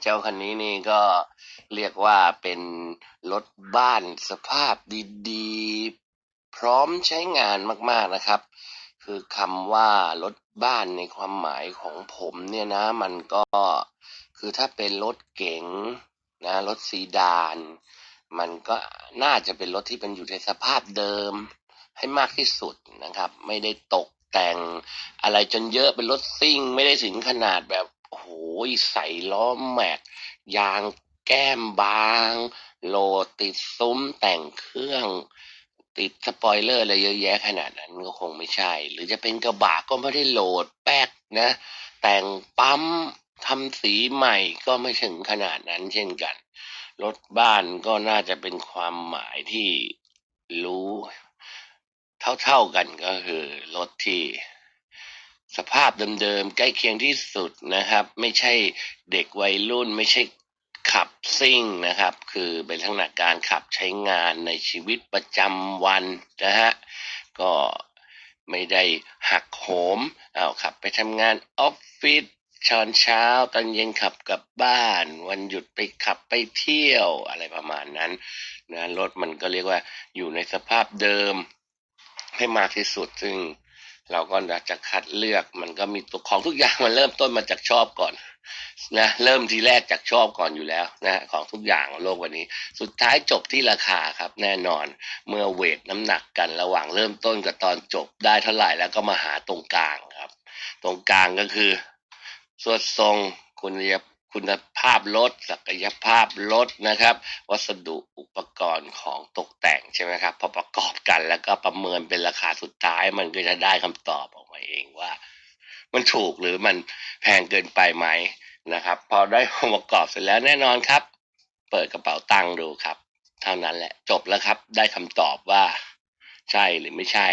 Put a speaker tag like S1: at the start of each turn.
S1: เจ้าคันนี้นี่ก็เรียกว่าเป็นรถบ้านสภาพดีๆ พร้อมใช้งานมากๆนะครับ คือคำว่ารถบ้านในความหมายของผมเนี่ยนะ มันก็คือถ้าเป็นรถเก๋งนะรถซีดาน มันก็น่าจะเป็นรถที่เป็นอยู่ในสภาพเดิมให้มากที่สุดนะครับ ไม่ได้ตกแต่งอะไรจนเยอะเป็นรถซิ่ง ไม่ได้ถึงขนาดแบบ โอ้โหใส่ล้อแม็ก ยางแก้มบางโหลดติดซุ้มแต่งเครื่อง ติดสปอยเลอร์อะไรเยอะแยะขนาดนั้นก็คงไม่ใช่ หรือจะเป็นกระบะก็ไม่ได้โหลดแป๊กนะ แต่งปั๊มทำสีใหม่ก็ไม่ถึงขนาดนั้นเช่นกัน รถบ้านก็น่าจะเป็นความหมายที่รู้เท่าๆกันก็คือรถที่ สภาพเดิมๆใกล้เคียงที่สุดนะครับ ไม่ใช่เด็กวัยรุ่น ไม่ใช่ขับซิ่งนะครับ คือเป็นลักษณะการขับใช้งานในชีวิตประจำวันนะฮะก็ไม่ได้หักโหมเอาขับไปทำงานออฟฟิศตอนเช้าตอนเย็นขับกลับบ้าน วันหยุดไปขับไปเที่ยวอะไรประมาณนั้นนะรถมันก็เรียกว่าอยู่ในสภาพเดิมให้มากที่สุดซึ่ง เราก็จะคัดเลือกมันก็มีตัวของทุกอย่างมันเริ่มต้นมาจากชอบก่อนนะเริ่มทีแรกจากชอบก่อนอยู่แล้วนะของทุกอย่างโลกวันนี้ สุดท้ายจบที่ราคาครับแน่นอนเมื่อเวทน้ำหนักกันระหว่างเริ่มต้นกับตอนจบได้เท่าไหร่แล้วก็มาหาตรงกลางครับ ตรงกลางก็คือสวดทรงคุณภาพ คุณภาพรถศักยภาพรถนะครับ วัสดุอุปกรณ์ของตกแต่งใช่ไหมครับพอประกอบกันแล้วก็ประเมินเป็นราคาสุดท้าย มันก็จะได้คำตอบออกมาเองว่า มันถูกหรือมันแพงเกินไปไหมนะครับ พอได้องค์ประกอบเสร็จแล้วแน่นอนครับ เปิดกระเป๋าตังค์ดูครับ เท่านั้นแหละจบแล้วครับ ได้คำตอบว่า ใช่หรือไม่ใช่